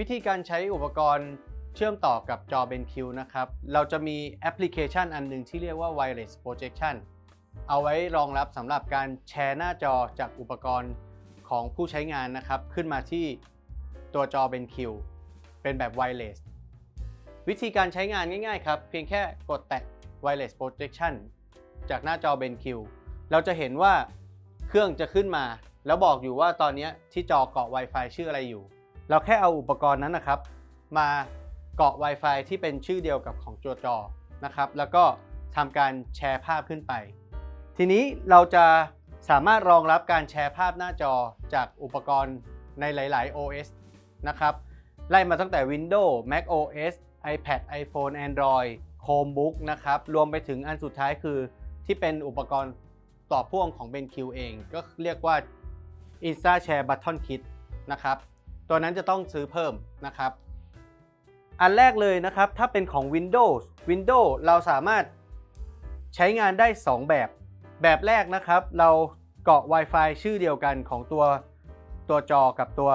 วิธีการใช้อุปกรณ์เชื่อมต่อกับจอ BenQ นะครับ เราจะมีแอปพลิเคชันอันหนึ่งที่เรียกว่า Wireless Projection เอาไว้รองรับสำหรับการแชร์หน้าจอจากอุปกรณ์ของผู้ใช้งานนะครับ ขึ้นมาที่ตัวจอ BenQ เป็นแบบ Wireless วิธีการใช้งานง่ายๆครับ เพียงแค่กดแตะ Wireless Projection จากหน้าจอ BenQ เราจะเห็นว่าเครื่องจะขึ้นมา แล้วบอกอยู่ว่าตอนนี้ที่จอเกาะ Wi-Fi ชื่ออะไรอยู่ เราแค่เอาอุปกรณ์นั้นนะครับ มาเกาะ Wi-Fi ที่เป็นชื่อเดียวกับของตัวจอนะครับ แล้วก็ทำการแชร์ภาพขึ้นไป ทีนี้เราจะสามารถรองรับการแชร์ภาพหน้าจอจากอุปกรณ์ในหลาย ๆ OS นะครับ ไล่มาตั้งแต่ Windows Mac OS iPad iPhone Android Chromebook นะครับ รวมไปถึงอันสุดท้ายคือที่เป็นอุปกรณ์ต่อพ่วงของ BenQ เอง ก็เรียกว่า Insta Share Button Kit นะครับ ตัวนั้นจะต้องซื้อเพิ่มนะครับ อันแรกเลยนะครับ ถ้าเป็นของ Windows Windows เราสามารถใช้งานได้ 2 แบบ แบบแรกนะครับ เราเกาะ Wi-Fi ชื่อเดียวกันของตัวตัวจอกับตัว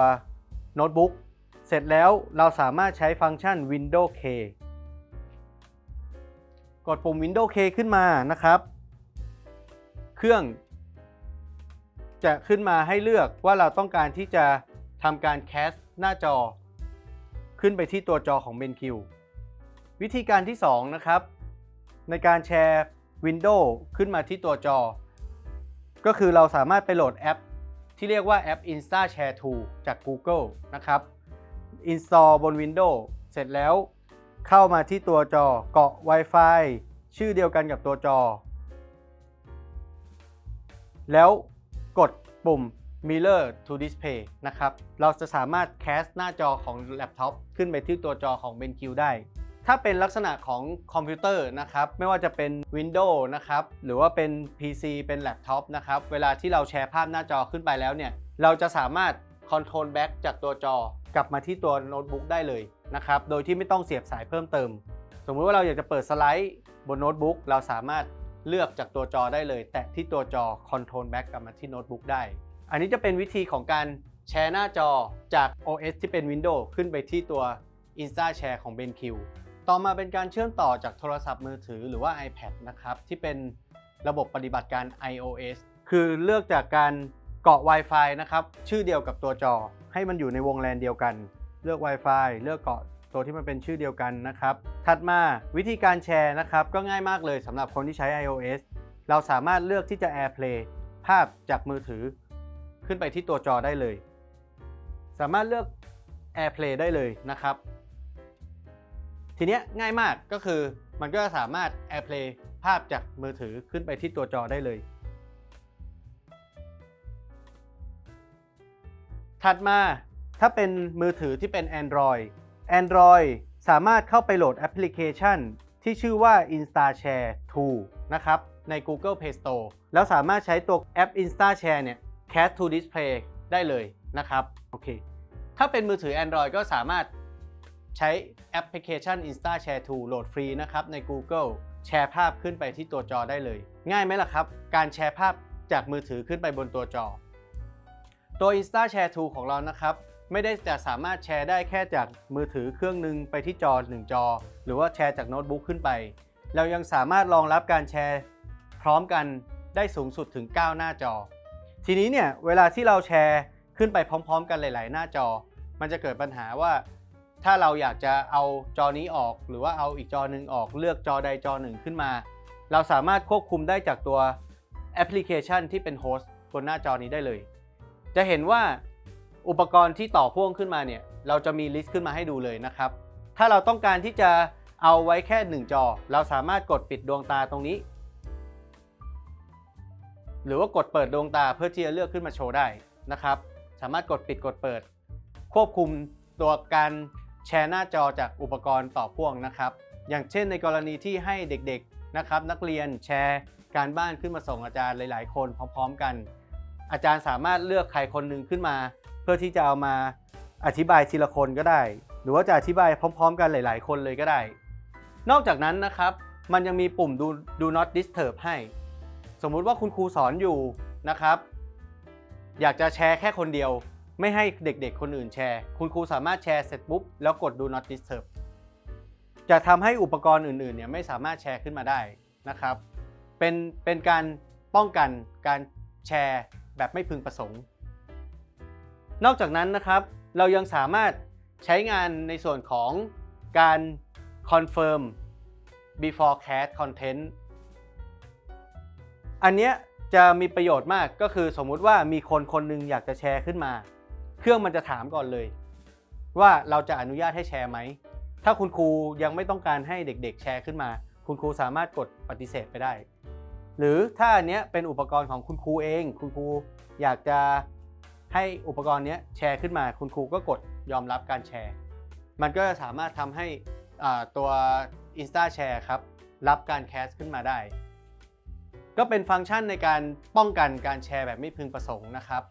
โน้ตบุ๊กเสร็จแล้วเราสามารถใช้ฟังก์ชัน Windows K กดปุ่ม Windows K ขึ้นมานะครับ เครื่อง จะขึ้นมาให้เลือกว่าเราต้องการที่จะ ทำการแคสหน้าจอ ขึ้นไปที่ตัวจอของ BenQ วิธีการที่ 2 นะครับ ในการแชร์ Windows ขึ้นมาที่ตัวจอ ก็คือเราสามารถไปโหลดแอป ที่เรียกว่าแอป Insta Share 2จาก Google นะครับ install บน Windows เสร็จแล้วเข้ามาที่ตัวจอเกาะ Wi-Fi ชื่อเดียวกันกับตัวจอ แล้วกดปุ่ม Mirror to Display นะครับ เราจะสามารถแคสหน้าจอของแล็ปท็อปขึ้นไปที่ตัวจอของ BenQ ได้ ถ้าเป็นลักษณะของคอมพิวเตอร์นะครับ ไม่ว่าจะเป็น Windows นะครับ หรือว่าเป็น PC เป็นแล็ปท็อปนะครับ เวลาที่เราแชร์ภาพหน้าจอขึ้นไปแล้วเนี่ย เราจะสามารถคอนโทรลแบ็กจากตัวจอกลับมาที่ตัวโน้ตบุ๊กได้เลยนะครับ โดยที่ไม่ต้องเสียบสายเพิ่มเติม สมมติว่าเราอยากจะเปิดสไลด์บนโน้ตบุ๊กเราสามารถเลือกจากตัวจอได้เลย แตะที่ตัวจอคอนโทรลแบ็กกลับมาที่โน้ตบุ๊กได้ อันนี้จะเป็นวิธีของการแชร์หน้าจอจาก OS ที่เป็น Windows ขึ้นไปที่ตัว Insta Share ของ BenQ ต่อมาเป็นการเชื่อมต่อจากโทรศัพท์มือถือหรือว่า iPad นะครับ ที่เป็นระบบปฏิบัติการ iOS คือเลือกจากการเกาะ Wi-Fi นะครับ ชื่อเดียวกับตัวจอ ให้มันอยู่ในวงแลนเดียวกัน เลือก Wi-Fi เลือกเกาะตัวที่มันเป็นชื่อเดียวกันนะครับ ถัดมาวิธีการแชร์นะครับก็ง่ายมากเลยสำหรับคนที่ใช้ iOS เราสามารถเลือกที่จะ AirPlay ภาพจากมือถือ ขึ้นไปที่ตัวจอได้เลย สามารถเลือก AirPlay ได้เลยนะครับ ทีนี้ง่ายมากก็คือมันก็สามารถ AirPlay ภาพจากมือถือขึ้นไปที่ตัวจอได้เลย ถัดมาถ้าเป็นมือถือที่เป็น Android Android สามารถเข้าไปโหลดแอปพลิเคชัน ที่ชื่อว่า InstaShare 2 นะครับ ใน Google Play Store แล้วสามารถใช้ตัวแอป InstaShare เนี่ย Cast to Display ได้เลยนะครับโอเคถ้าเป็นมือถือ Android ก็สามารถใช้แอปพลิเคชัน InstaShare 2โหลดฟรีนะครับใน Google แชร์ภาพขึ้นไปที่ตัวจอได้เลย ง่ายไหมล่ะครับ การแชร์ภาพจากมือถือขึ้นไปบนตัวจอ ตัว InstaShare 2ของเรานะครับไม่ได้จะสามารถแชร์ได้แค่จากมือถือเครื่องหนึ่งไปที่จอ 1 จอ หรือว่าแชร์จากโน้ตบุ๊กขึ้นไป เรายังสามารถรองรับการแชร์ พร้อมกันได้สูงสุดถึง 9 หน้าจอ ทีนี้เนี่ยเวลาที่เราแชร์ขึ้นไปพร้อม ๆ กันหลาย ๆ หน้าจอ มันจะเกิดปัญหาว่าถ้าเราอยากจะเอาจอนี้ออก หรือว่าเอาอีกจอหนึ่งออกเลือกจอใดจอหนึ่งขึ้นมา เราสามารถควบคุมได้จากตัวแอปพลิเคชันที่เป็นโฮสต์บนหน้าจอนี้ได้เลย จะเห็นว่าอุปกรณ์ที่ต่อพ่วงขึ้นมาเนี่ยเราจะมีลิสต์ขึ้นมาให้ดูเลยนะครับ ถ้าเราต้องการที่จะเอาไว้แค่ 1 จอ เราสามารถกดปิดดวงตาตรงนี้ หรือว่ากดเปิดดวงตาเพื่อที่จะเลือกขึ้นมาโชว์ได้นะครับ สามารถกดปิดกดเปิด ควบคุมตัวการแชร์หน้าจอจากอุปกรณ์ต่อพ่วงนะครับ อย่างเช่นในกรณีที่ให้เด็กๆนะครับ นักเรียนแชร์การบ้านขึ้นมาส่งอาจารย์หลาย ๆ คนพร้อม ๆ กัน อาจารย์สามารถเลือกใครคนหนึ่งขึ้นมา เพื่อที่จะเอามาอธิบายทีละคนก็ได้ หรือว่าจะอธิบายพร้อม ๆ กันหลาย ๆ คนเลยก็ได้ นอกจากนั้นนะครับ มันยังมีปุ่มดู do not disturb ให้ สมมุติว่าคุณครูสอนอยู่นะครับ อยากจะแชร์แค่คนเดียว ไม่ให้เด็กๆ คนอื่นแชร์ คุณครูสามารถแชร์เสร็จปุ๊บแล้วกด do not disturb จะทำให้อุปกรณ์อื่นๆเนี่ยไม่สามารถแชร์ขึ้นมาได้นะครับ เป็นเป็นการป้องกันการแชร์แบบไม่พึงประสงค์ นอกจากนั้นนะครับเรายังสามารถใช้งานในส่วนของการ confirm before cast content อันเนี้ยจะมีประโยชน์มากก็คือสมมุติว่ามีคนคนหนึงอยากจะแชร์ขึ้นมา เครื่องมันจะถามก่อนเลย ว่าเราจะอนุญาตให้แชร์ไหม ถ้าคุณครูยังไม่ต้องการให้เด็กๆ แชร์ขึ้นมา คุณครูสามารถกดปฏิเสธไปได้ หรือถ้าอันเนี้ยเป็นอุปกรณ์ของคุณครูเอง คุณครูอยากจะให้อุปกรณ์นี้แชร์ขึ้นมา คุณครูก็กดยอมรับการแชร์ มันก็จะสามารถทำให้ตัว InstaShare ครับ รับการแคสขึ้นมาได้ ก็เป็นฟังก์ชันในการป้องกันการแชร์แบบไม่พึงประสงค์นะครับ